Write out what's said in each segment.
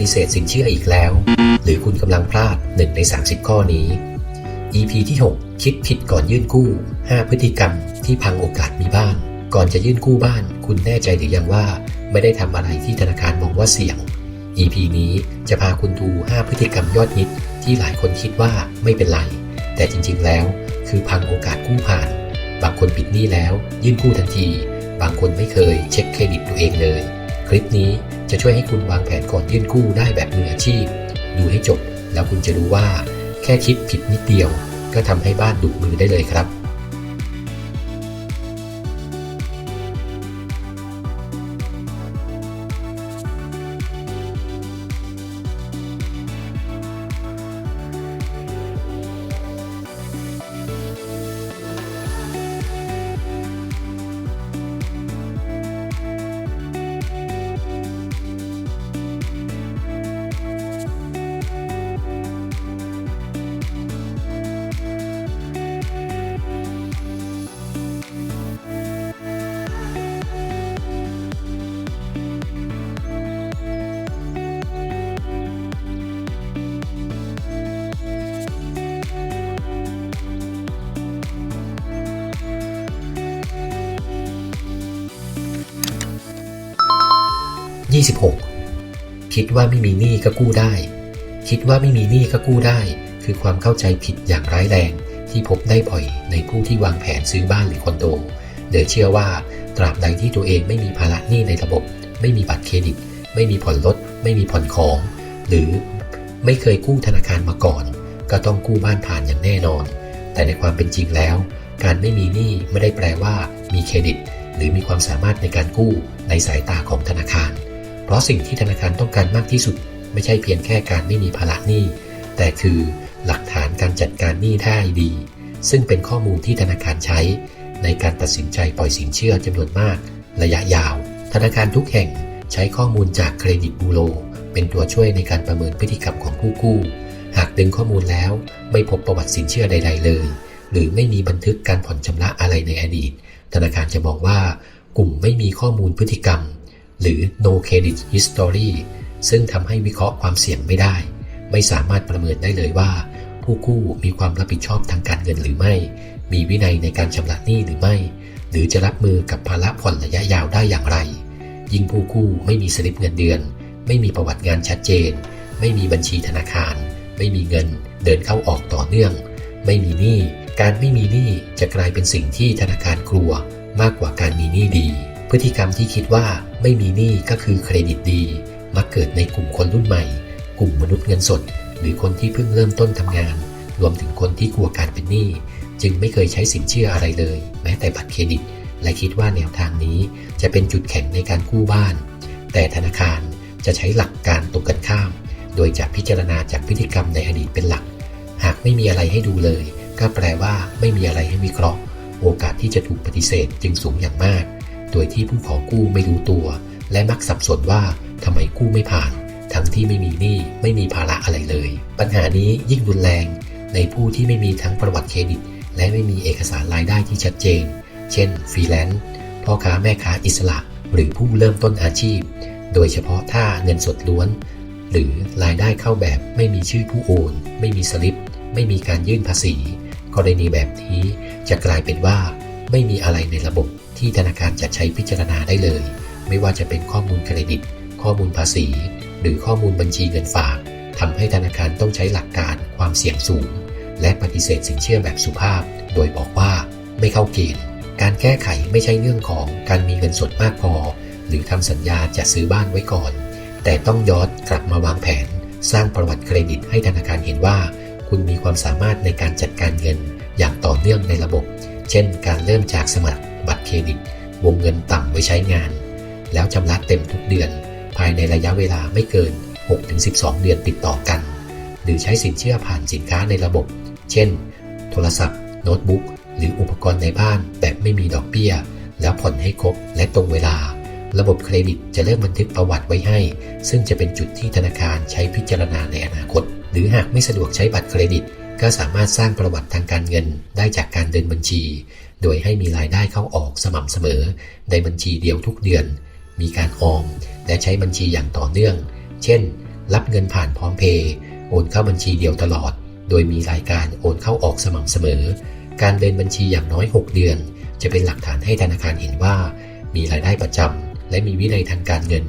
ฏิเสธสินเชื่ออีกแล้ว หรือคุณกำลังพลาด 1 ใน 30 ข้อนี้ EP ที่ 6 คิดผิดก่อนยื่นกู้ 5 พฤติกรรมที่พังโอกาสมีบ้าน ก่อนจะยื่นกู้บ้าน คุณแน่ใจหรือยังว่า ไม่ได้ทำอะไรที่ธนาคารมองว่าเสี่ยง EP นี้จะพาคุณดู 5 พฤติกรรมยอดฮิตที่หลายคนคิดว่าไม่เป็นไร แต่จริง ๆ แล้ว คือพังโอกาสกู้ผ่าน บางคนปิดหนี้แล้ว ยื่นกู้ทันที บางคนไม่เคยเช็คเครดิตตัวเองเลย คลิปนี้จะช่วยให้คุณวางแผนก่อนยื่นกู้ได้แบบมืออาชีพ ดูให้จบแล้วคุณจะรู้ว่า แค่คิดผิดนิดเดียว ก็ทำให้บ้านดุมือได้เลยครับ 26 คิดว่าไม่มีหนี้ก็กู้ได้ คิดว่าไม่มีหนี้ก็กู้ได้ คือความเข้าใจผิดอย่างร้ายแรงที่พบได้บ่อยในผู้ที่วางแผนซื้อบ้านหรือคอนโดโดยเชื่อว่าตราบใดที่ตัวเองไม่มีภาระหนี้ในระบบ ไม่มีบัตรเครดิต ไม่มีผ่อนรถ ไม่มีผ่อนของ หรือไม่เคยกู้ธนาคารมาก่อน ก็ต้องกู้บ้านผ่านอย่างแน่นอน แต่ในความเป็นจริงแล้ว การไม่มีหนี้ไม่ได้แปลว่า มีเครดิต หรือมีความสามารถในการกู้ในสายตาของธนาคาร ราะสิ่งที่ธนาคารต้องการมากที่สุด ไม่ใช่เพียงแค่การไม่มีภาระหนี้ แต่คือหลักฐานการจัดการหนี้ได้ดี ซึ่งเป็นข้อมูลที่ธนาคารใช้ ในการตัดสินใจปล่อยสินเชื่อจำนวนมาก ระยะยาว ธนาคารทุกแห่งใช้ข้อมูลจากเครดิตบูโรเป็นตัวช่วยในการประเมินพฤติกรรมของผู้กู้ หากดึงข้อมูลแล้วไม่พบประวัติสินเชื่อใด ๆ เลย หรือไม่มีบันทึกการผ่อนชำระอะไรในอดีต ธนาคารจะมองว่ากลุ่มไม่มีข้อมูลพฤติกรรม หรือ no credit history ซึ่งทำให้วิเคราะห์ความเสี่ยงไม่ได้ ไม่สามารถประเมินได้เลยว่า ผู้กู้มีความรับผิดชอบทางการเงินหรือไม่ มีวินัยในการชำระหนี้หรือไม่ หรือจะรับมือกับภาระผ่อนระยะยาวได้อย่างไร ยิ่งผู้กู้ไม่มีสลิปเงินเดือน ไม่มีประวัติงานชัดเจน ไม่มีบัญชีธนาคาร ไม่มีเงิน เดินเข้าออกต่อเนื่อง ไม่มีหนี้การไม่มีหนี้จะกลายเป็นสิ่งที่ธนาคารกลัวมากกว่าการมีหนี้ดี พฤติกรรมที่คิดว่าไม่มีหนี้ก็คือเครดิตดี มักเกิดในกลุ่มคนรุ่นใหม่ กลุ่มมนุษย์เงินสด หรือคนที่เพิ่งเริ่มต้นทำงาน รวมถึงคนที่กลัวการเป็นหนี้จึงไม่เคยใช้สินเชื่ออะไรเลย แม้แต่บัตรเครดิต และคิดว่าแนวทางนี้จะเป็นจุดแข็งในการกู้บ้าน แต่ธนาคารจะใช้หลักการตรงกันข้าม โดยจะพิจารณาจากพฤติกรรมในอดีตเป็นหลัก หากไม่มีอะไรให้ดูเลย ก็แปลว่าไม่มีอะไรให้วิเคราะห์ โอกาสที่จะถูกปฏิเสธจึงสูงอย่างมาก โดยที่ผู้ขอกู้ไม่รู้ตัว และมักสับสนว่าทำไมกู้ไม่ผ่าน ทั้งที่ไม่มีหนี้ไม่มีภาระอะไรเลย ปัญหานี้ยิ่งรุนแรง ในผู้ที่ไม่มีทั้งประวัติเครดิต และไม่มีเอกสารรายได้ที่ชัดเจน เช่นฟรีแลนซ์พ่อค้าแม่ค้าอิสระ หรือผู้เริ่มต้นอาชีพ โดยเฉพาะถ้าเงินสดล้วน หรือรายได้เข้าแบบไม่มีชื่อผู้โอน ไม่มีสลิป ไม่มีการยื่นภาษี กรณีแบบนี้จะกลายเป็นว่า ไม่มีอะไรในระบบ ที่ธนาคารจะใช้พิจารณาได้เลย ไม่ว่าจะเป็นข้อมูลเครดิต ข้อมูลภาษี หรือข้อมูลบัญชีเงินฝากทำให้ธนาคารต้องใช้หลักการความเสี่ยงสูง และปฏิเสธสินเชื่อแบบสุภาพ โดยบอกว่าไม่เข้าเกณฑ์ การแก้ไขไม่ใช่เรื่องของการมีเงินสดมากพอ หรือทำสัญญาจะซื้อบ้านไว้ก่อน แต่ต้องย้อนกลับมาวางแผน สร้างประวัติเครดิตให้ธนาคารเห็นว่า คุณมีความสามารถในการจัดการเงินอย่างต่อเนื่องในระบบ เช่น การเริ่มจากสมัคร บัตรเครดิต วงเงินต่ำไว้ใช้งาน แล้วชำระเต็มทุกเดือน ภายในระยะเวลาไม่เกิน 6-12 เดือนติดต่อกัน หรือใช้สินเชื่อผ่านสินค้าในระบบ เช่น โทรศัพท์ โน้ตบุ๊ก หรืออุปกรณ์ในบ้านแบบไม่มีดอกเบี้ย แล้วผ่อนให้ครบและตรงเวลา ระบบเครดิตจะเริ่มบันทึกประวัติไว้ให้ ซึ่งจะเป็นจุดที่ธนาคารใช้พิจารณาในอนาคต หรือหากไม่สะดวกใช้บัตรเครดิตก็สามารถสร้างประวัติทางการเงินได้จากการเดินบัญชี โดยให้มีรายได้เข้าออกสม่ำเสมอ ในบัญชีเดียวทุกเดือน มีการออม และใช้บัญชีอย่างต่อเนื่อง เช่น รับเงินผ่านพร้อมเพย์โอนเข้าบัญชีเดียวตลอด โดยมีรายการโอนเข้าออกสม่ำเสมอ การเดินบัญชีอย่างน้อย 6 เดือน จะเป็นหลักฐานให้ธนาคารเห็นว่า มีรายได้ประจำและมีวินัยทางการเงิน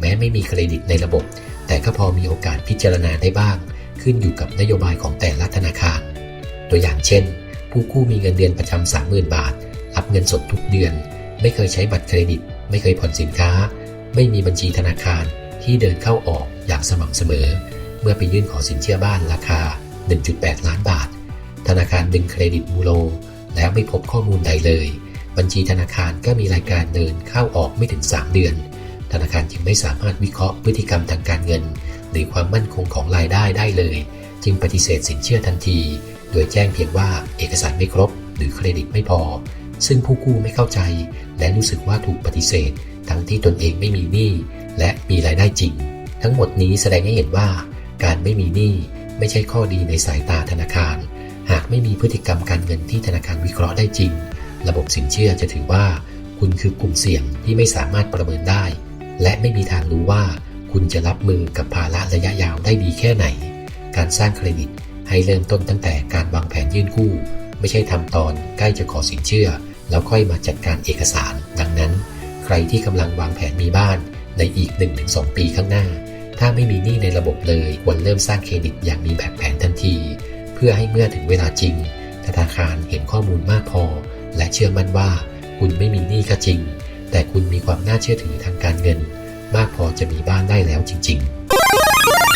แม้ไม่มีเครดิตในระบบ แต่ก็พอมีโอกาสพิจารณาได้บ้าง ขึ้นอยู่กับนโยบายของแต่ละธนาคาร ตัวอย่างเช่น ผู้กู้มีเงินเดือนประจำ30,000 บาท รับเงินสดทุกเดือน ไม่เคยใช้บัตรเครดิต ไม่เคยผ่อนสินค้า ไม่มีบัญชีธนาคารที่เดินเข้าออกอย่างสม่ำเสมอ เมื่อไปยื่นขอสินเชื่อบ้านราคา 1.8 ล้านบาท ธนาคารดึงเครดิตบูโรแล้วไม่พบข้อมูลใดเลย บัญชีธนาคารก็มีรายการเดินเข้าออกไม่ถึง 3 เดือน ธนาคารจึงไม่สามารถวิเคราะห์พฤติกรรมทางการเงิน หรือความมั่นคงของรายได้ได้เลย จึงปฏิเสธสินเชื่อทันที โดยแจ้งเพียงว่าเอกสารไม่ครบ หรือเครดิตไม่พอ ซึ่งผู้กู้ไม่เข้าใจ และรู้สึกว่าถูกปฏิเสธ ทั้งที่ตนเองไม่มีหนี้และมีรายได้จริง ทั้งหมดนี้แสดงให้เห็นว่า การไม่มีหนี้ไม่ใช่ข้อดีในสายตาธนาคาร หากไม่มีพฤติกรรมการเงินที่ธนาคารวิเคราะห์ได้จริง ระบบสินเชื่อจะถือว่า คุณคือกลุ่มเสี่ยงที่ไม่สามารถประเมินได้ และไม่มีทางรู้ว่า คุณจะรับมือกับภาระระยะยาวได้ดีแค่ไหน การสร้างเครดิต ให้เริ่มต้นตั้งแต่การวางแผนยื่นกู้ ไม่ใช่ทำตอนใกล้จะขอสินเชื่อ แล้วค่อยมาจัดการเอกสาร ดังนั้น ใครที่กำลังวางแผนมีบ้านในอีก 1-2 ปีข้างหน้า ถ้าไม่มีหนี้ในระบบเลยควรเริ่มสร้างเครดิตอย่างมีแบบแผนทันที เพื่อให้เมื่อถึงเวลาจริง ธนาคารเห็นข้อมูลมากพอ และเชื่อมั่นว่า คุณไม่มีหนี้ก็จริง แต่คุณมีความน่าเชื่อถือทางการเงิน มากพอจะมีบ้านได้แล้วจริง ๆ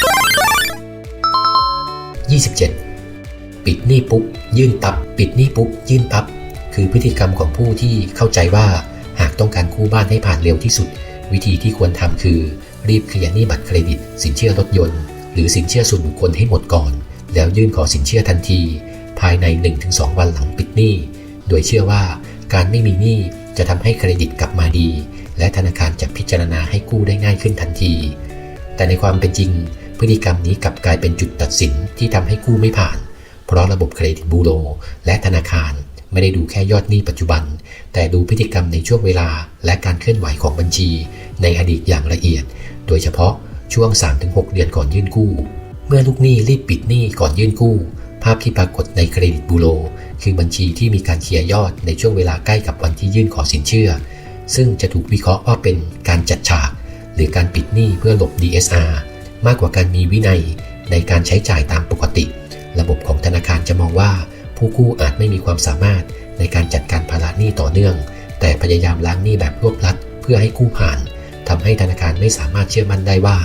27 ปิดหนี้ปุ๊บ ยื่นปับ ปิดหนี้ปุ๊บ ยื่นปับ คือพฤติกรรมของผู้ที่เข้าใจว่าหากต้องการกู้บ้านให้ผ่านเร็วที่สุด วิธีที่ควรทำคือ รีบเคลียร์หนี้บัตรเครดิต สินเชื่อรถยนต์ หรือสินเชื่อส่วนบุคคลให้หมดก่อน แล้วยื่นขอสินเชื่อทันที ภายใน 1-2 วันหลังปิดหนี้ โดยเชื่อว่าการไม่มีหนี้จะทำให้เครดิตกลับมาดี และธนาคารจะพิจารณาให้กู้ได้ง่ายขึ้นทันที แต่ในความเป็นจริง พฤติกรรมนี้กลับกลายเป็นจุดตัดสินที่ทำให้กู้ไม่ผ่าน เพราะระบบเครดิตบูโร และธนาคาร ไม่ได้ดูแค่ยอดหนี้ปัจจุบัน แต่ดูพฤติกรรมในช่วงเวลา และการเคลื่อนไหวของบัญชี ในอดีตอย่างละเอียด โดยเฉพาะช่วง 3-6 เดือนก่อนยื่นกู้ เมื่อลูกหนี้รีบปิดหนี้ก่อนยื่นกู้ ภาพที่ปรากฏในเครดิตบูโร คือบัญชีที่มีการเคลียร์ยอดในช่วงเวลาใกล้กับวันที่ยื่นขอสินเชื่อ ซึ่งจะถูกวิเคราะห์ว่าเป็นการจัดฉาก หรือการปิดหนี้เพื่อหลบ DSR มากกว่าการมีวินัยในการใช้จ่ายตามปกติ ระบบของธนาคารจะมองว่า ผู้กู้อาจไม่มีความสามารถในการจัดการภาระหนี้ต่อเนื่อง แต่พยายามล้างหนี้แบบรวบลัดเพื่อให้กู้ผ่านทำให้ธนาคารไม่สามารถเชื่อมั่นได้ว่า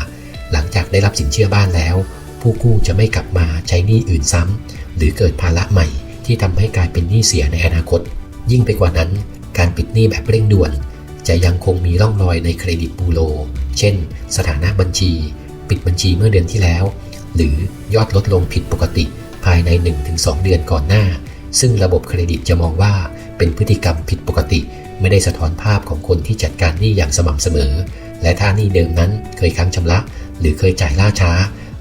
หลังจากได้รับสินเชื่อบ้านแล้ว ผู้กู้จะไม่กลับมาใช้หนี้อื่นซ้ำหรือเกิดภาระใหม่ที่ทำให้กลายเป็นหนี้เสียในอนาคต ยิ่งไปกว่านั้น การปิดหนี้แบบเร่งด่วน จะยังคงมีร่องรอยในเครดิตบูโร เช่น สถานะบัญชี ปิดบัญชีเมื่อเดือนที่แล้ว หรือยอดลดลงผิดปกติภายใน 1-2 เดือนก่อนหน้า ซึ่งระบบเครดิตจะมองว่าเป็นพฤติกรรมผิดปกติ ไม่ได้สะท้อนภาพของคนที่จัดการหนี้อย่างสม่ำเสมอ และถ้าหนี้เดิมนั้นเคยค้างชำระ หรือเคยจ่ายล่าช้า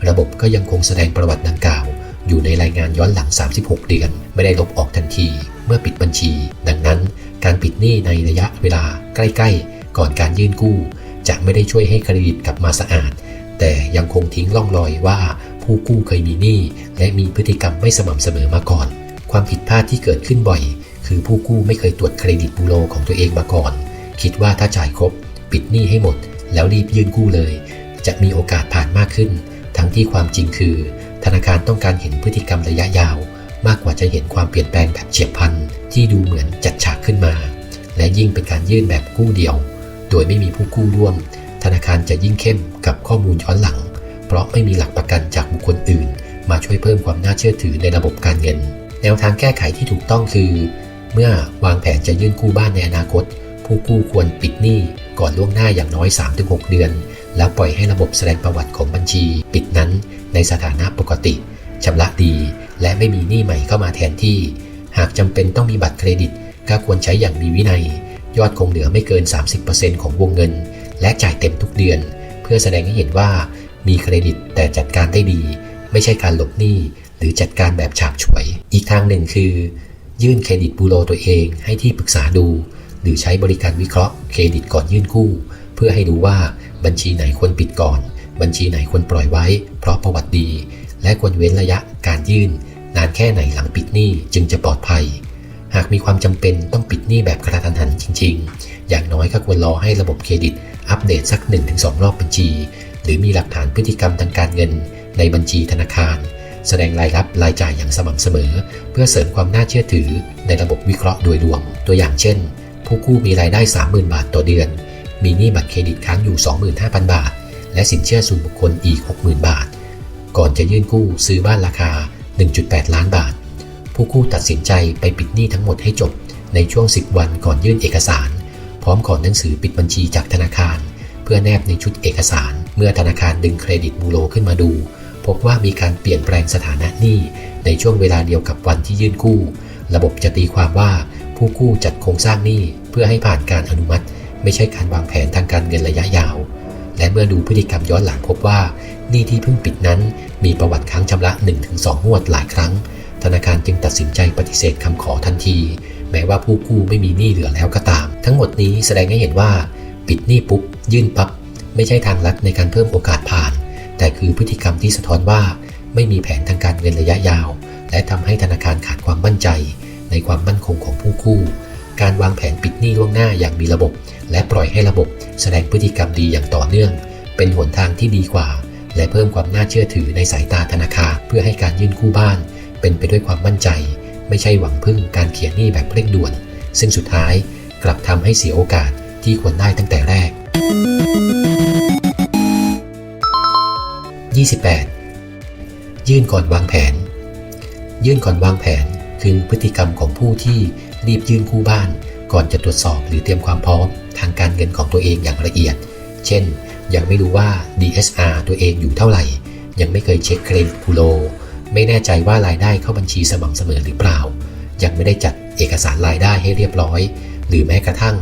ระบบก็ยังคงแสดงประวัติดังกล่าว อยู่ในรายงานย้อนหลัง 36 เดือน ไม่ได้ลบออกทันที เมื่อปิดบัญชี ดังนั้น การปิดหนี้ในระยะเวลาใกล้ ๆ ก่อนการยื่นกู้ จะไม่ได้ช่วยให้เครดิตกลับมาสะอาด แต่ยังคงทิ้งร่องรอยว่าผู้กู้เคยมีหนี้และมีพฤติกรรมไม่สม่ำเสมอมาก่อน ความผิดพลาดที่เกิดขึ้นบ่อย คือผู้กู้ไม่เคยตรวจเครดิตบูโรของตัวเองมาก่อน คิดว่าถ้าจ่ายครบ ปิดหนี้ให้หมด แล้วรีบยื่นกู้เลย จะมีโอกาสผ่านมากขึ้น ทั้งที่ความจริงคือ ธนาคารต้องการเห็นพฤติกรรมระยะยาว มากกว่าจะเห็นความเปลี่ยนแปลงแบบเฉียบพลันที่ดูเหมือนจัดฉากขึ้นมา และยิ่งเป็นการยื่นแบบกู้เดียว โดยไม่มีผู้กู้ร่วม ธนาคารจะยิ่งเข้มกับข้อมูลย้อนหลัง เพราะไม่มีหลักประกันจากบุคคลอื่น มาช่วยเพิ่มความน่าเชื่อถือในระบบการเงิน แนวทางแก้ไขที่ถูกต้องคือ เมื่อวางแผนจะยื่นกู้บ้านในอนาคต ผู้กู้ควรปิดหนี้ก่อนล่วงหน้าอย่างน้อย 3-6 เดือน แล้วปล่อยให้ระบบแสดงประวัติของบัญชี ปิดนั้นในสถานะปกติชำระดีและไม่มีหนี้ใหม่เข้ามาแทนที่ หากจำเป็นต้องมีบัตรเครดิตก็ควรใช้อย่างมีวินัย ยอดคงเหลือไม่เกิน 30%ของวงเงิน และจ่ายเต็มทุกเดือน เพื่อแสดงให้เห็นว่ามีเครดิตแต่จัดการได้ดี ไม่ใช่การหลบหนี้หรือจัดการแบบฉาบฉวย อีกทางหนึ่งคือ ยื่นเครดิตบูโรตัวเองให้ที่ปรึกษาดู หรือใช้บริการวิเคราะห์เครดิตก่อนยื่นกู้ เพื่อให้ดูว่าบัญชีไหนควรปิดก่อน บัญชีไหนควรปล่อยไว้ เพราะประวัติดี และควรเว้นระยะการยื่น นานแค่ไหนหลังปิดหนี้จึงจะปลอดภัย หากมีความจำเป็นต้องปิดหนี้แบบกระทันหันจริง ๆ อย่างน้อยก็ควรรอให้ระบบเครดิต อัปเดตสัก 1-2 รอบบัญชี หรือมีหลักฐานพฤติกรรมทางการเงิน ในบัญชีธนาคาร แสดงรายรับรายจ่ายอย่างสม่ำเสมอ เพื่อเสริมความน่าเชื่อถือ ในระบบวิเคราะห์โดยรวม ตัวอย่างเช่น ผู้กู้มีรายได้ 30,000 บาทต่อเดือน มีหนี้บัตรเครดิตค้างอยู่ 25,000 บาท และสินเชื่อส่วนบุคคลอีก 60,000 บาท ก่อนจะยื่นกู้ซื้อบ้านราคา 1.8 ล้านบาท ผู้กู้ตัดสินใจไปปิดหนี้ทั้งหมดให้จบในช่วง 10 วันก่อนยื่นเอกสาร พร้อมขอหนังสือปิดบัญชีจากธนาคาร เพื่อแนบในชุดเอกสาร เมื่อธนาคารดึงเครดิตบูโรขึ้นมาดู พบว่ามีการเปลี่ยนแปลงสถานะหนี้ในช่วงเวลาเดียวกับวันที่ยื่นกู้ ระบบจะตีความว่าผู้กู้จัดโครงสร้างหนี้เพื่อให้ผ่านการอนุมัติ ไม่ใช่การวางแผนทางการเงินระยะยาว และเมื่อดูพฤติกรรมย้อนหลังพบว่าหนี้ที่เพิ่งปิดนั้น มีประวัติค้างชำระ 1-2งวดหลายครั้ง ธนาคารจึงตัดสินใจปฏิเสธคำขอทันที แม้ว่าผู้กู้ไม่มีหนี้เหลือแล้วก็ตาม ทั้งหมดนี้แสดงให้เห็นว่า ปิดหนี้ปุ๊บ ยื่นปับ๊บไม่ใช่ทางลัดในการเพิ่มโอกาสผ่าน แต่คือพฤติกรรมที่สะท้อนว่า ไม่มีแผนทางการเงินระยะยาว และทำให้ธนาคารขาดความมั่นใจ ในความมั่นคงของผู้กู้ การวางแผนปิดหนี้ล่วงหน้าอย่างมีระบบ และปล่อยให้ระบบแสดงพฤติกรรมดีอย่างต่อเนื่อง เป็นหนทางที่ดีกว่า และเพิ่มความน่าเชื่อถือในสายตาธนาคารเพื่อให้การยื่นกู้บ้าน เป็นไปด้วยความมั่นใจ ไม่ใช่หวังพึ่งการเขียนหนี้แบบเร่งด่วน ซึ่งสุดท้ายกลับทำให้เสียโอกาสที่ควรได้ตั้งแต่แรก 28. ยื่นก่อนวางแผน ยื่นก่อนวางแผนคือพฤติกรรมของผู้ที่รีบยื่นกู้บ้าน ก่อนจะตรวจสอบหรือเตรียมความพร้อมทางการเงินของตัวเองอย่างละเอียด เช่น ยังไม่รู้ว่า DSR ตัวเองอยู่เท่าไหร่ ยังไม่เคยเช็คเครดิตพูโล ไม่แน่ใจว่ารายได้เข้าบัญชีสม่ำเสมอหรือเปล่า ยังไม่ได้จัดเอกสารรายได้ให้เรียบร้อย หรือแม้กระทั่ง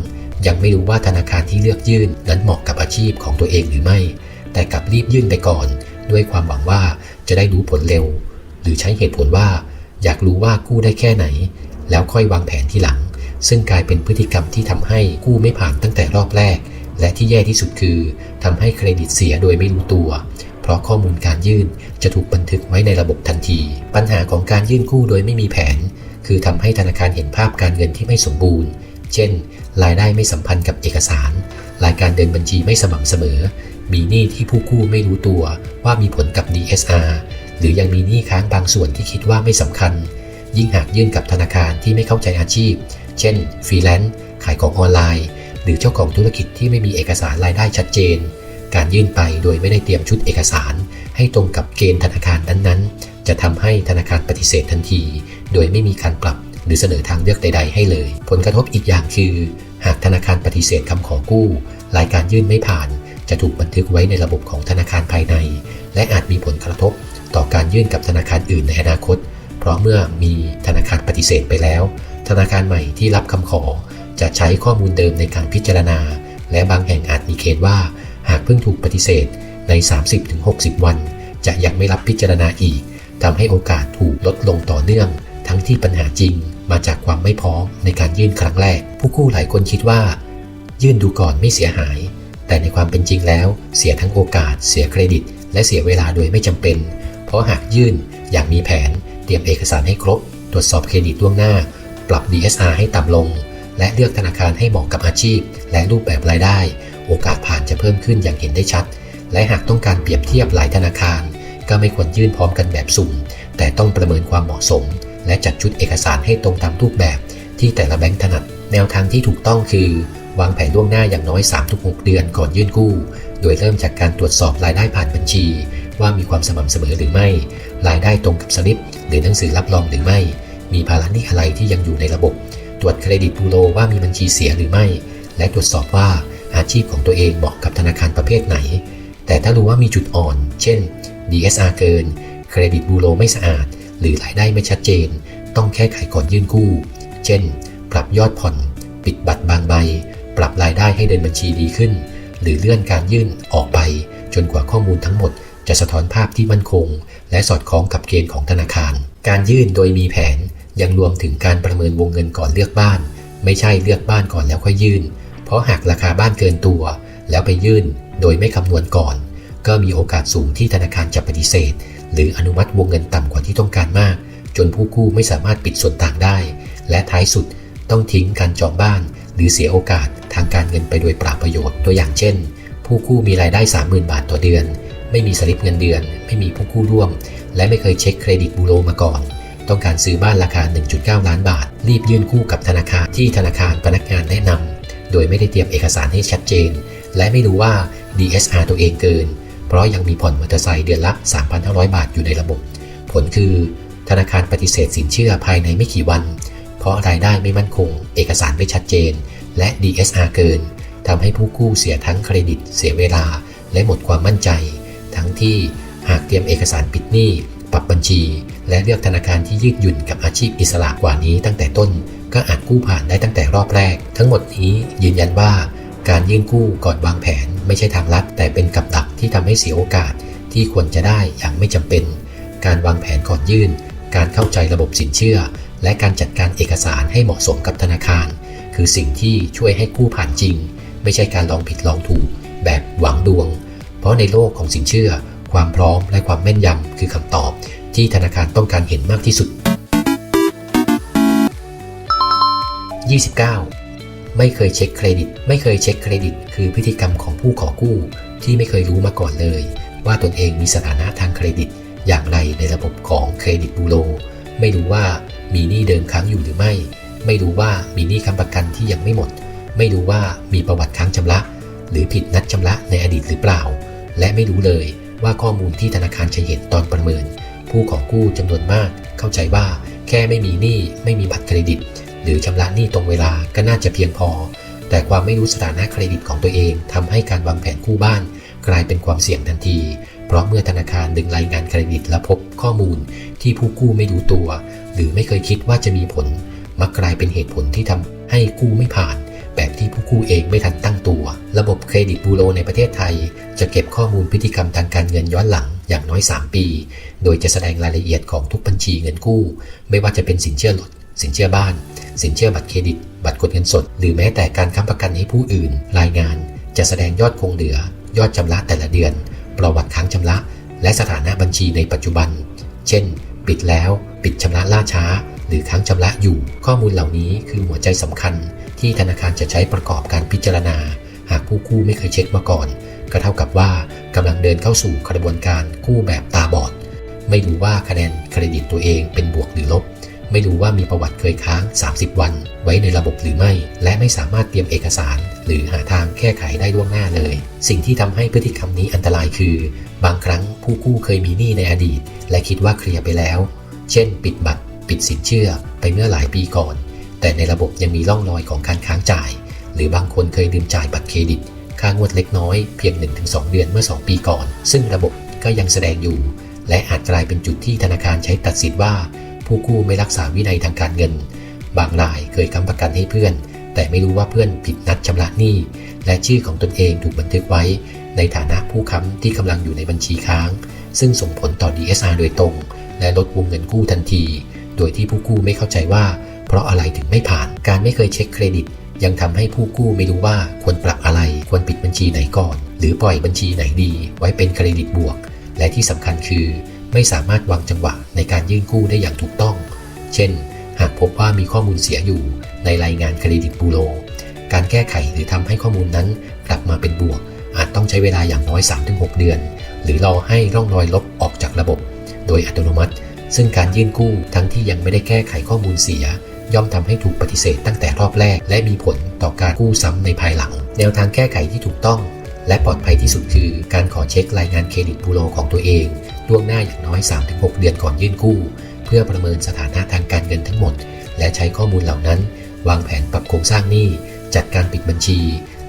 ยังไม่รู้ว่าธนาคารที่เลือกยื่นนั้นเหมาะกับอาชีพของตัวเองหรือไม่ แต่กลับรีบยื่นไปก่อน ด้วยความหวังว่าจะได้รู้ผลเร็ว หรือใช้เหตุผลว่า อยากรู้ว่ากู้ได้แค่ไหน แล้วค่อยวางแผนที่หลัง ซึ่งกลายเป็นพฤติกรรมที่ทำให้กู้ไม่ผ่านตั้งแต่รอบแรก และที่แย่ที่สุดคือทำให้เครดิตเสียโดยไม่รู้ตัว เพราะข้อมูลการยื่นจะถูกบันทึกไว้ในระบบทันที ปัญหาของการยื่นกู้โดยไม่มีแผน คือทำให้ธนาคารเห็นภาพการเงินที่ไม่สมบูรณ์ เช่น รายได้ไม่สัมพันธ์กับเอกสาร รายการเดินบัญชีไม่สม่ำเสมอ มีหนี้ที่ผู้กู้ไม่รู้ตัวว่ามีผลกับ DSR หรือยังมีหนี้ค้างบางส่วนที่คิดว่าไม่สำคัญ ยิ่งหากยื่นกับธนาคารที่ไม่เข้าใจอาชีพ เช่นฟรีแลนซ์ขายของออนไลน์ หรือเจ้าของธุรกิจที่ไม่มีเอกสารรายได้ชัดเจน การยื่นไปโดยไม่ได้เตรียมชุดเอกสาร ให้ตรงกับเกณฑ์ธนาคารนั้นๆ จะทำให้ธนาคารปฏิเสธทันที โดยไม่มีการปรับหรือเสนอทางเลือกใด ๆ ให้เลย ผลกระทบอีกอย่างคือ หากธนาคารปฏิเสธคำขอกู้ รายการยื่นไม่ผ่าน จะถูกบันทึกไว้ในระบบของธนาคารภายใน และอาจมีผลกระทบ ต่อการยื่นกับธนาคารอื่นในอนาคต เพราะเมื่อมีธนาคารปฏิเสธไปแล้ว ธนาคารใหม่ที่รับคำขอ จะใช้ข้อมูลเดิมในการพิจารณา และบางแห่งอาจมีเกณฑ์ว่า หากเพิ่งถูกปฏิเสธใน 30-60 วัน จะยังไม่รับพิจารณาอีกทำให้โอกาสถูกลดลงต่อเนื่อง ทั้งที่ปัญหาจริงมาจากความไม่พร้อมในการยื่นครั้งแรก ผู้กู้หลายคนคิดว่า ยื่นดูก่อนไม่เสียหาย แต่ในความเป็นจริงแล้ว เสียทั้งโอกาส เสียเครดิต และเสียเวลาโดยไม่จำเป็น เพราะหากยื่นอย่างมีแผน เตรียมเอกสารให้ครบ ตรวจสอบเครดิตล่วงหน้า ปรับ DSR ให้ต่ำลง และเลือกธนาคารให้เหมาะกับอาชีพ และรูปแบบรายได้ โอกาสผ่านจะเพิ่มขึ้นอย่างเห็นได้ชัด และหากต้องการเปรียบเทียบหลายธนาคาร ก็ไม่ควรยื่นพร้อมกันแบบสุ่ม แต่ต้องประเมินความเหมาะสม และจัดชุดเอกสารให้ตรงตามรูปแบบ ที่แต่ละแบงค์ถนัด แนวทางที่ถูกต้องคือ วางแผนล่วงหน้าอย่างน้อย 3-6 เดือนก่อนยื่นกู้ โดยเริ่มจากการตรวจสอบรายได้ผ่านบัญชี ว่ามีความสม่ำเสมอหรือไม่ รายได้ตรงกับสลิป หรือหนังสือรับรองหรือไม่ มีภาระหนี้อะไรที่ยังอยู่ในระบบ ตรวจเครดิตบูโรว่ามีบัญชีเสียหรือไม่ และตรวจสอบว่า อาชีพของตัวเองเหมาะกับธนาคารประเภทไหน แต่ถ้ารู้ว่ามีจุดอ่อน เช่น DSR เกิน เครดิตบูโรไม่สะอาด หรือรายได้ไม่ชัดเจน ต้องแก้ไขก่อนยื่นกู้ เช่น ปรับยอดผ่อน ปิดบัตรบางใบ ปรับรายได้ให้เดินบัญชีดีขึ้น หรือเลื่อนการยื่นออกไป จนกว่าข้อมูลทั้งหมดจะสะท้อนภาพที่มั่นคง และสอดคล้องกับเกณฑ์ของธนาคาร การยื่นโดยมีแผนยังรวมถึงการประเมินวงเงินก่อนเลือกบ้าน ไม่ใช่เลือกบ้านก่อนแล้วค่อยยื่น ราะหากราคาบ้านเกินตัว แล้วไปยื่นโดยไม่คำนวณก่อน ก็มีโอกาสสูงที่ธนาคารจะปฏิเสธ หรืออนุมัติวงเงินต่ำกว่าที่ต้องการมาก จนผู้กู้ไม่สามารถปิดส่วนต่างได้ และท้ายสุดต้องทิ้งการจองบ้าน หรือเสียโอกาสทางการเงินไปโดยปราบประโยชน์ตัวอย่างเช่น ผู้กู้มีรายได้ 30,000 บาทต่อเดือน ไม่มีสลิปเงินเดือน ไม่มีผู้กู้ร่วม และไม่เคยเช็คเครดิตบูโรมาก่อนต้องการซื้อบ้านราคา 1.9 ล้านบาท รีบยื่นกู้กับธนาคารที่ธนาคารพนักงานแนะนำ โดยไม่ได้เตรียมเอกสารให้ชัดเจน และไม่รู้ว่า DSR ตัวเองเกิน เพราะยังมีผ่อนมอเตอร์ไซค์เดือนละ 3,500 บาทอยู่ในระบบ ผลคือ ธนาคารปฏิเสธสินเชื่อภายในไม่กี่วัน เพราะรายได้ไม่มั่นคง เอกสารไม่ชัดเจน และ DSR เกินทำให้ผู้กู้เสียทั้งเครดิต เสียเวลา และหมดความมั่นใจ ทั้งที่หากเตรียมเอกสารปิดหนี้ ปรับบัญชี และเลือกธนาคารที่ยืดหยุ่นกับอาชีพอิสระกว่านี้ตั้งแต่ต้น ก็อาจกู้ผ่านได้ตั้งแต่รอบแรก ทั้งหมดนี้ยืนยันว่าการยื่นกู้ก่อนวางแผนไม่ใช่ทางลัด แต่เป็นกับดักที่ทำให้เสียโอกาสที่ควรจะได้อย่างไม่จำเป็น การวางแผนก่อนยื่น การเข้าใจระบบสินเชื่อ และการจัดการเอกสารให้เหมาะสมกับธนาคาร คือสิ่งที่ช่วยให้กู้ผ่านจริง ไม่ใช่การลองผิดลองถูก แบบหวังดวง เพราะในโลกของสินเชื่อ ความพร้อมและความแม่นยำคือคำตอบ ที่ธนาคารต้องการเห็นมากที่สุด 29 ไม่เคยเช็คเครดิต ไม่เคยเช็คเครดิต คือพฤติกรรมของผู้ขอกู้ ที่ไม่เคยรู้มาก่อนเลย ว่าตนเองมีสถานะทางเครดิต อย่างไรในระบบของเครดิตบูโร ไม่รู้ว่ามีหนี้เดิมค้างอยู่หรือไม่ ไม่รู้ว่ามีหนี้ค้ำประกันที่ยังไม่หมด ไม่รู้ว่ามีประวัติค้างชำระ หรือผิดนัดชำระในอดีตหรือเปล่า และไม่รู้เลยว่าข้อมูลที่ธนาคารจะเห็นตอนประเมิน ผู้ขอกู้จำนวนมาก เข้าใจว่าแค่ไม่มีหนี้ไม่มีบัตรเครดิต หรือชำระหนี้ตรงเวลาก็น่าจะเพียงพอ แต่ความไม่รู้สถานะเครดิตของตัวเองทำให้การวางแผนกู้บ้าน กลายเป็นความเสี่ยงทันที เพราะเมื่อธนาคารดึงรายงานเครดิตและพบข้อมูล ที่ผู้กู้ไม่รู้ตัว หรือไม่เคยคิดว่าจะมีผล มักกลายเป็นเหตุผลที่ทำให้กู้ไม่ผ่าน แบบที่ผู้กู้เองไม่ทันตั้งตัว ระบบเครดิตบูโรในประเทศไทย จะเก็บข้อมูลพฤติกรรมทางการเงินย้อนหลังอย่างน้อย 3 ปี โดยจะแสดงรายละเอียดของทุกบัญชีเงินกู้ ไม่ว่าจะเป็นสินเชื่อรถ สินเชื่อบ้าน สินเชื่อบัตรเครดิต บัตรกดเงินสด หรือแม้แต่การค้ำประกันให้ผู้อื่น รายงาน จะแสดงยอดคงเหลือ ยอดชำระแต่ละเดือน ประวัติค้างชำระ และสถานะบัญชีในปัจจุบัน เช่น ปิดแล้ว ปิดชำระล่าช้า หรือค้างชำระอยู่ ข้อมูลเหล่านี้คือหัวใจสำคัญ ที่ธนาคารจะใช้ประกอบการพิจารณา หากผู้กู้ไม่เคยเช็คมาก่อน ก็เท่ากับว่ากำลังเดินเข้าสู่กระบวนการกู้แบบตาบอด ไม่รู้ว่าคะแนนเครดิตตัวเองเป็นบวกหรือลบ ไม่รู้ว่ามีประวัติเคยค้าง 30 วัน ไว้ในระบบหรือไม่ และไม่สามารถเตรียมเอกสาร หรือหาทางแก้ไขได้ล่วงหน้าเลย สิ่งที่ทำให้พฤติกรรมนี้อันตรายคือ บางครั้งผู้กู้เคยมีหนี้ในอดีต และคิดว่าเคลียร์ไปแล้ว เช่น ปิดบัตร ปิดสินเชื่อ ไปเมื่อหลายปีก่อน แต่ในระบบยังมีร่องรอยของการค้างจ่าย หรือบางคนเคยลืมจ่ายบัตรเครดิต ค่างวดเล็กน้อยเพียง 1-2 เดือนเมื่อ 2 ปีก่อน ซึ่งระบบก็ยังแสดงอยู่ และอาจกลายเป็นจุดที่ธนาคารใช้ตัดสินว่า ผู้กู้ไม่รักษาวินัยทางการเงิน บางรายเคยค้ำประกันให้เพื่อน แต่ไม่รู้ว่าเพื่อนผิดนัดชำระหนี้ และชื่อของตนเองถูกบันทึกไว้ ในฐานะผู้ค้ำที่กำลังอยู่ในบัญชีค้าง ซึ่งส่งผลต่อ DSR โดยตรง และลดวงเงินกู้ทันที โดยที่ผู้กู้ไม่เข้าใจว่า เพราะอะไรถึงไม่ผ่านการไม่เคยเช็คเครดิต ยังทำให้ผู้กู้ไม่รู้ว่าควรปรับอะไรควรปิดบัญชีไหนก่อน หรือปล่อยบัญชีไหนดี ไว้เป็นเครดิตบวก และที่สำคัญคือ ไม่สามารถวางจังหวะในการยื่นกู้ได้อย่างถูกต้อง เช่น หากพบว่ามีข้อมูลเสียอยู่ในรายงานเครดิตบูโร การแก้ไขหรือทำให้ข้อมูลนั้นกลับมาเป็นบวก อาจต้องใช้เวลาอย่างน้อย 3-6 เดือน หรือรอให้ร่องรอยลบออกจากระบบ โดยอัตโนมัติ ซึ่งการยื่นกู้ทั้งที่ยังไม่ได้แก้ไขข้อมูลเสีย ย่อมทำให้ถูกปฏิเสธตั้งแต่รอบแรก และมีผลต่อการกู้ซ้ำในภายหลัง แนวทางแก้ไขที่ถูกต้องและปลอดภัยที่สุดคือการขอเช็ครายงานเครดิตบูโรของตัวเอง ล่วงหน้าอย่างน้อย 3-6 เดือนก่อนยื่นกู้ เพื่อประเมินสถานะทางการเงินทั้งหมด และใช้ข้อมูลเหล่านั้น วางแผนปรับโครงสร้างหนี้ จัดการปิดบัญชี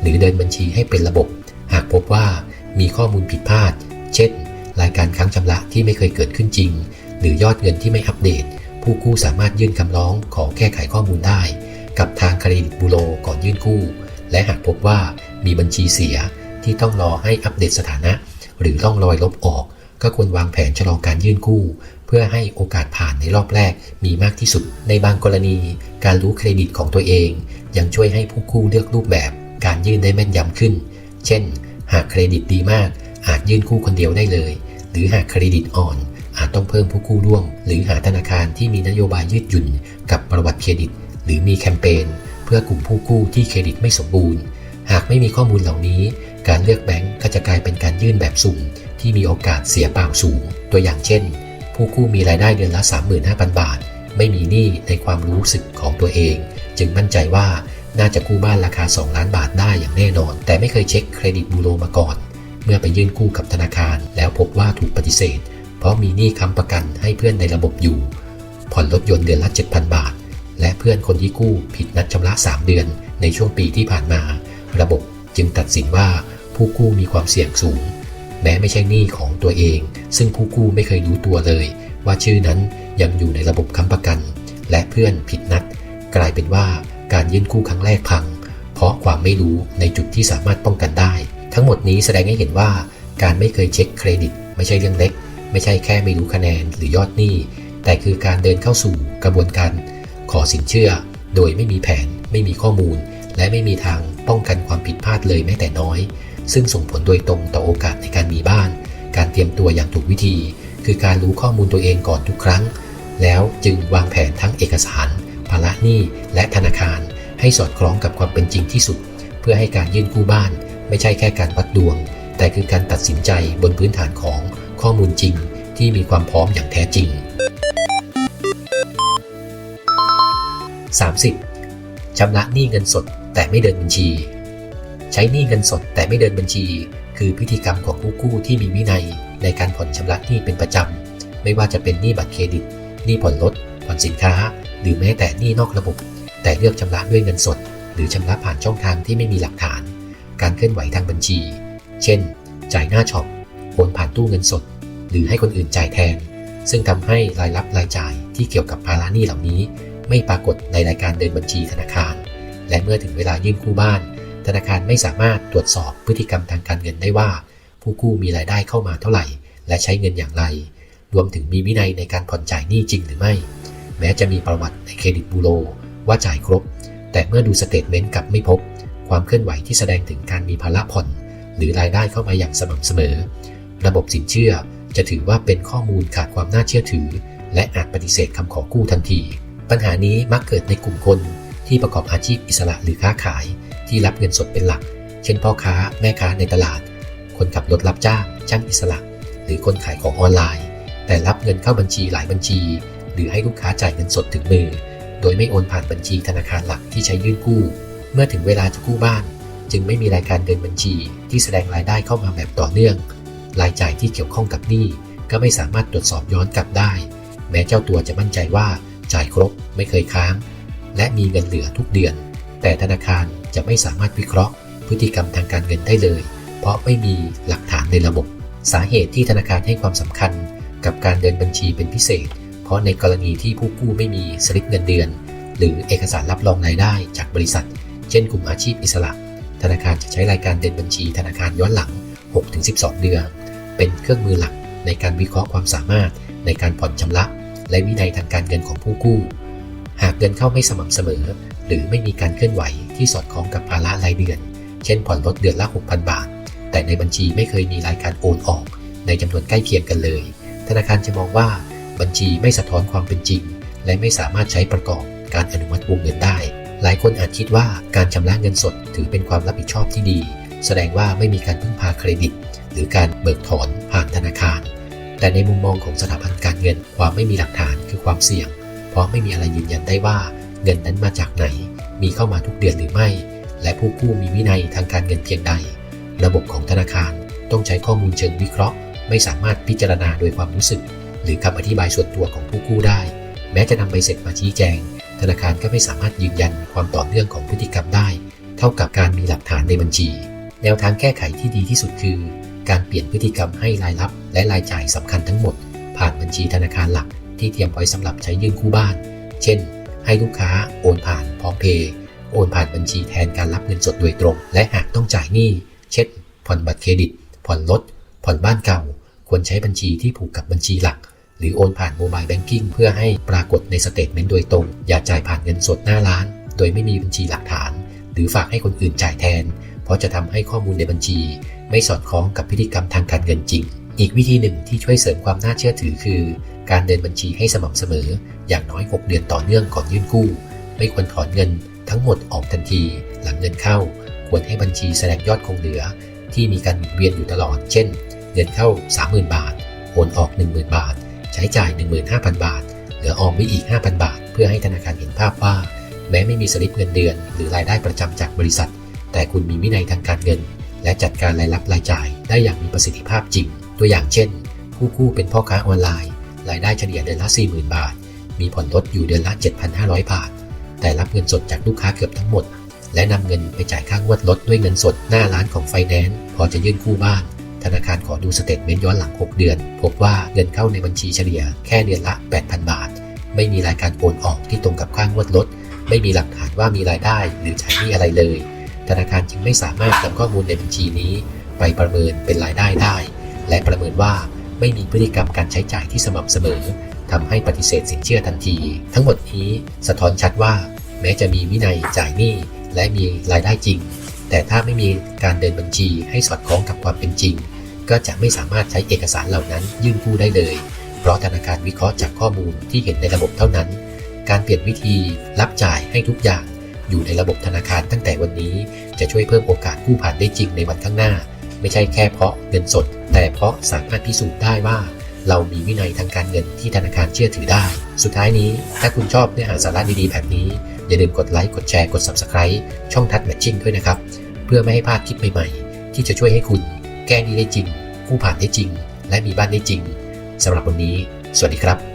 หรือเดินบัญชีให้เป็นระบบ หากพบว่ามีข้อมูลผิดพลาด เช่น รายการค้างชำระที่ไม่เคยเกิดขึ้นจริง หรือยอดเงินที่ไม่อัปเดต ผู้กู้สามารถยื่นคำร้องขอแก้ไขข้อมูลได้ กับทางเครดิตบูโรก่อนยื่นกู้ และหากพบว่ามีบัญชีเสียที่ต้องรอให้อัปเดตสถานะ หรือร่องรอยลบออก ก็ควรวางแผนชะลอการยื่นกู้ เพื่อให้โอกาสผ่านในรอบแรกมีมากที่สุด ในบางกรณี การรู้เครดิตของตัวเอง ยังช่วยให้ผู้กู้เลือกรูปแบบ การยื่นได้แม่นยำขึ้น เช่น หากเครดิตดีมาก อาจยื่นกู้คนเดียวได้เลย หรือหากเครดิตอ่อน อาจต้องเพิ่มผู้กู้ร่วม หรือหาธนาคารที่มีนโยบายยืดหยุ่น กับประวัติเครดิต หรือมีแคมเปญเพื่อกลุ่มผู้กู้ที่เครดิตไม่สมบูรณ์ หากไม่มีข้อมูลเหล่านี้ การเลือกแบงก์ก็จะกลายเป็นการยื่นแบบสุ่ม ที่มีโอกาสเสียเปล่าสูง ตัวอย่างเช่น ผู้กู้มีรายได้เดือนละ 35,000 บาท ไม่มีหนี้ในความรู้สึกของตัวเอง จึงมั่นใจว่าน่าจะกู้บ้านราคา 2 ล้านบาทได้อย่างแน่นอน แต่ไม่เคยเช็คเครดิตบูโรมาก่อน เมื่อไปยื่นกู้กับธนาคาร แล้วพบว่าถูกปฏิเสธ เพราะมีหนี้ค้ำประกันให้เพื่อนในระบบอยู่ ผ่อนรถยนต์เดือนละ 7,000 บาท และเพื่อนคนที่กู้ผิดนัดชำระ 3 เดือน ในช่วงปีที่ผ่านมา ระบบจึงตัดสินว่าผู้กู้มีความเสี่ยงสูง แม้ไม่ใช่หนี้ของตัวเอง ซึ่งผู้กู้ไม่เคยรู้ตัวเลย ว่าชื่อนั้นยังอยู่ในระบบค้ำประกัน และเพื่อนผิดนัด กลายเป็นว่าการยื่นกู้ครั้งแรกพัง เพราะความไม่รู้ในจุดที่สามารถป้องกันได้ ทั้งหมดนี้แสดงให้เห็นว่า การไม่เคยเช็คเครดิต ไม่ใช่เรื่องเล็ก ไม่ใช่แค่ไม่รู้คะแนนหรือยอดหนี้ แต่คือการเดินเข้าสู่กระบวนการ ขอสินเชื่อ โดยไม่มีแผน ไม่มีข้อมูล และไม่มีทางป้องกันความผิดพลาดเลยแม้แต่น้อย ซึ่งส่งผลโดยตรงต่อโอกาสในการมีบ้าน การเตรียมตัวอย่างถูกวิธี คือการรู้ข้อมูลตัวเองก่อนทุกครั้ง แล้วจึงวางแผนทั้งเอกสาร ภาระหนี้ และธนาคาร ให้สอดคล้องกับความเป็นจริงที่สุด เพื่อให้การยื่นกู้บ้าน ไม่ใช่แค่การวัดดวง แต่คือการตัดสินใจบนพื้นฐานของข้อมูลจริง ที่มีความพร้อมอย่างแท้จริง 30. ชำระหนี้เงินสดแต่ไม่เดินบัญชี ใช้หนี้เงินสดแต่ไม่เดินบัญชี คือพฤติกรรมของผู้กู้ที่มีวินัย ในการผ่อนชำระหนี้เป็นประจำ ไม่ว่าจะเป็นหนี้บัตรเครดิต หนี้ผ่อนรถ ผ่อนสินค้า หรือแม้แต่หนี้นอกระบบ แต่เลือกชำระด้วยเงินสด หรือชำระผ่านช่องทางที่ไม่มีหลักฐาน การเคลื่อนไหวทางบัญชี เช่น จ่ายหน้าช็อป โอนผ่านตู้เงินสด หรือให้คนอื่นจ่ายแทน ซึ่งทำให้รายรับรายจ่ายที่เกี่ยวกับภาระหนี้เหล่านี้ ไม่ปรากฏในรายการเดินบัญชีธนาคาร และเมื่อถึงเวลายื่นกู้บ้าน ธนาคารไม่สามารถตรวจสอบพฤติกรรมทางการเงินได้ว่า ผู้กู้มีรายได้เข้ามาเท่าไหร่ และใช้เงินอย่างไร รวมถึงมีวินัยในการผ่อนจ่ายหนี้จริงหรือไม่ แม้จะมีประวัติในเครดิตบูโรว่าจ่ายครบ แต่เมื่อดูสเตทเมนต์กลับไม่พบ ความเคลื่อนไหวที่แสดงถึงการมีภาระผ่อน หรือรายได้เข้ามาอย่างสม่ำเสมอ ระบบสินเชื่อจะถือว่าเป็นข้อมูลขาดความน่าเชื่อถือ และอาจปฏิเสธคำขอกู้ทันที ปัญหานี้มักเกิดในกลุ่มคนที่ประกอบอาชีพอิสระหรือค้าขาย ที่รับเงินสดเป็นหลัก เช่นพ่อค้าแม่ค้าในตลาด คนขับรถรับจ้าง ช่างอิสระ หรือคนขายของออนไลน์ แต่รับเงินเข้าบัญชีหลายบัญชี หรือให้ลูกค้าจ่ายเงินสดถึงมือ โดยไม่โอนผ่านบัญชีธนาคารหลักที่ใช้ยื่นกู้ เมื่อถึงเวลาจะกู้บ้าน จึงไม่มีรายการเดินบัญชี ที่แสดงรายได้เข้ามาแบบต่อเนื่อง รายจ่ายที่เกี่ยวข้องกับหนี้ก็ไม่สามารถตรวจสอบย้อนกลับได้ แม้เจ้าตัวจะมั่นใจว่าจ่ายครบไม่เคยค้าง และมีเงินเหลือทุกเดือน แต่ธนาคาร จะไม่สามารถวิเคราะห์ พฤติกรรมทางการเงินได้เลย เพราะไม่มีหลักฐานในระบบ สาเหตุที่ธนาคารให้ความสำคัญ กับการเดินบัญชีเป็นพิเศษ เพราะในกรณีที่ผู้กู้ไม่มีสลิปเงินเดือน หรือเอกสารรับรองรายได้จากบริษัท เช่นกลุ่มอาชีพอิสระ ธนาคารจะใช้รายการเดินบัญชีธนาคารย้อนหลัง 6-12 เดือน เป็นเครื่องมือหลักในการวิเคราะห์ความสามารถในการผ่อนชำระ และวินัยทางการเงินของผู้กู้ หากเงินเข้าไม่สม่ำเสมอ หรือไม่มีการเคลื่อนไหวที่สอดคล้องกับภาระรายเดือน เช่นผ่อนรถเดือนละ 6,000 บาท แต่ในบัญชีไม่เคยมีรายการโอนออกในจำนวนใกล้เคียงกันเลย ธนาคารจะมองว่าบัญชีไม่สะท้อนความเป็นจริง และไม่สามารถใช้ประกอบการอนุมัติวงเงินได้ หลายคนอาจคิดว่าการชำระเงินสดถือเป็นความรับผิดชอบที่ดี แสดงว่าไม่มีการพึ่งพาเครดิต หรือการเบิกถอนผ่านธนาคาร แต่ในมุมมองของสถาบันการเงิน ความไม่มีหลักฐานคือความเสี่ยง เพราะไม่มีอะไรยืนยันได้ว่าเงินนั้นมาจากไหน มีเข้ามาทุกเดือนหรือไม่ และผู้กู้มีวินัยทางการเงินเพียงใด ระบบของธนาคารต้องใช้ข้อมูลเชิงวิเคราะห์ ไม่สามารถพิจารณาโดยความรู้สึก หรือคำอธิบายส่วนตัวของผู้กู้ได้ แม้จะนำใบเสร็จมาชี้แจง ธนาคารก็ไม่สามารถยืนยันความต่อเนื่องของพฤติกรรมได้ เท่ากับการมีหลักฐานในบัญชี แนวทางแก้ไขที่ดีที่สุดคือ การเปลี่ยนพฤติกรรมให้รายรับ และรายจ่ายสำคัญทั้งหมด ผ่านบัญชีธนาคารหลักที่เตรียมไว้สำหรับใช้ยื่นกู้บ้าน เช่น ให้ลูกค้าโอนผ่านพร้อมเพย์โอนผ่านบัญชีแทนการรับเงินสดโดยตรง และหากต้องจ่ายหนี้ เช่น ผ่อนบัตรเครดิต ผ่อนรถ ผ่อนบ้านเก่า ควรใช้บัญชีที่ผูกกับบัญชีหลัก หรือโอนผ่านโมบายแบงกิ้งเพื่อให้ปรากฏในสเตทเมนต์โดยตรง อย่าจ่ายผ่านเงินสดหน้าร้าน โดยไม่มีบัญชีหลักฐาน หรือฝากให้คนอื่นจ่ายแทน เพราะจะทำให้ข้อมูลในบัญชี ไม่สอดคล้องกับพฤติกรรมทางการเงินจริง อีกวิธีหนึ่งที่ช่วยเสริมความน่าเชื่อถือคือ การเดินบัญชีให้สม่ำเสมออย่างน้อย 6 เดือนต่อเนื่องก่อนยื่นกู้ ไม่ควรถอนเงินทั้งหมดออกทันที หลังเงินเข้า ควรให้บัญชีแสดงยอดคงเหลือ ที่มีการหมุนเวียนอยู่ตลอด เช่น เงินเข้า 30,000 บาท โอนออก 10,000 บาท ใช้จ่าย 15,000 บาท เหลือออมไว้อีก 5,000 บาท เพื่อให้ธนาคารเห็นภาพว่า แม้ไม่มีสลิปเงินเดือน หรือรายได้ประจำจากบริษัท แต่คุณมีวินัยทางการเงิน และจัดการรายรับรายจ่ายได้อย่างมีประสิทธิภาพจริง ตัวอย่างเช่น ผู้กู้เป็นพ่อค้าออนไลน์ รายได้เฉลี่ยเดือนละ40,000 บาท มีผ่อนรถอยู่เดือนละ 7,500 บาท แต่รับเงินสดจากลูกค้าเกือบทั้งหมด และนำเงินไปจ่ายค่างวดรถด้วยเงินสดหน้าร้านของไฟแนนซ์พอจะยื่นกู้บ้าน ธนาคารขอดูสเตทเมนต์ย้อนหลัง 6 เดือน พบว่าเงินเข้าในบัญชีเฉลี่ยแค่เดือนละ 8,000 บาท ไม่มีรายการโอนออกที่ตรงกับค่างวดรถไม่มีหลักฐานว่ามีรายได้หรือใช้หนี้อะไรเลย ธนาคารจึงไม่สามารถนำข้อมูลในบัญชีนี้ ไปประเมินเป็นรายได้ได้ และประเมินว่าไม่มีพฤติกรรมการใช้จ่ายที่สม่ำเสมอ ทำให้ปฏิเสธสินเชื่อทันที ทั้งหมดนี้สะท้อนชัดว่า แม้จะมีวินัยจ่ายหนี้และมีรายได้จริง แต่ถ้าไม่มีการเดินบัญชีให้สอดคล้องกับความเป็นจริง ก็จะไม่สามารถใช้เอกสารเหล่านั้นยื่นกู้ได้เลย เพราะธนาคารวิเคราะห์จากข้อมูลที่เห็นในระบบเท่านั้น การเปลี่ยนวิธีรับจ่ายให้ทุกอย่าง อยู่ในระบบธนาคารตั้งแต่วันนี้ จะช่วยเพิ่มโอกาสกู้ผ่านได้จริงในวันข้างหน้า ไม่ใช่แค่เพราะเงินสด แต่เพราะสามารถพิสูจน์ได้ว่า เรามีวินัยทางการเงินที่ธนาคารเชื่อถือได้ สุดท้ายนี้ถ้าคุณชอบเนื้อหาสาระดีๆ แบบนี้ อย่าลืมกดไลค์ กดแชร์ กด Subscribe ช่องทัดแมทชิ่งด้วยนะครับ เพื่อไม่ให้พลาดคลิปใหม่ๆ ที่จะช่วยให้คุณแก้หนี้ได้จริงกู้ผ่านได้จริง และมีบ้านได้จริงสำหรับวันนี้ สวัสดีครับ